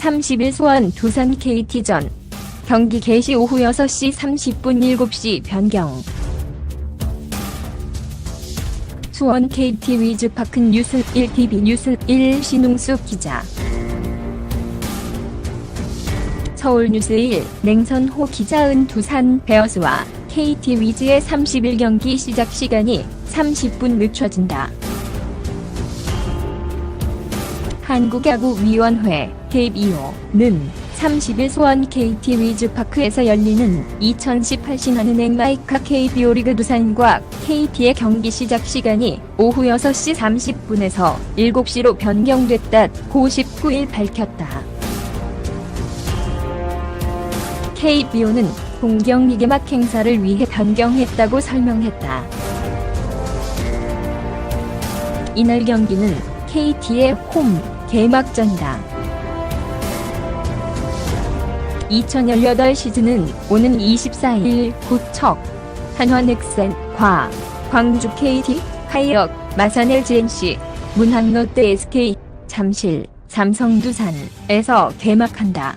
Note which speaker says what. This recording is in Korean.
Speaker 1: 30일 소원 두산 KT전. 경기 개시 오후 6시 30분 7시 변경. 수원 KT 위즈파크 뉴스 1TV 뉴스 1 신웅숙 기자. 서울 뉴스 1 냉선호 기자은 두산 베어스와 KT 위즈의 30일 경기 시작 시간이 30분 늦춰진다. 한국야구위원회 KBO는 30일 수원 KT 위즈파크에서 열리는 2018 신한은행 마이카 KBO 리그 두산과 KT의 경기 시작 시간이 오후 6시 30분에서 7시로 변경됐다 고 19일 밝혔다. KBO는 공경 리그 막 행사를 위해 변경했다고 설명했다. 이날 경기는 KT의 홈 개막전이다. 2018 시즌은 오는 24일 고척, 한화넥센, 과, 광주 KT, 하이역, 마산 LGNC, 문항 롯데 SK, 잠실, 삼성 두산에서 개막한다.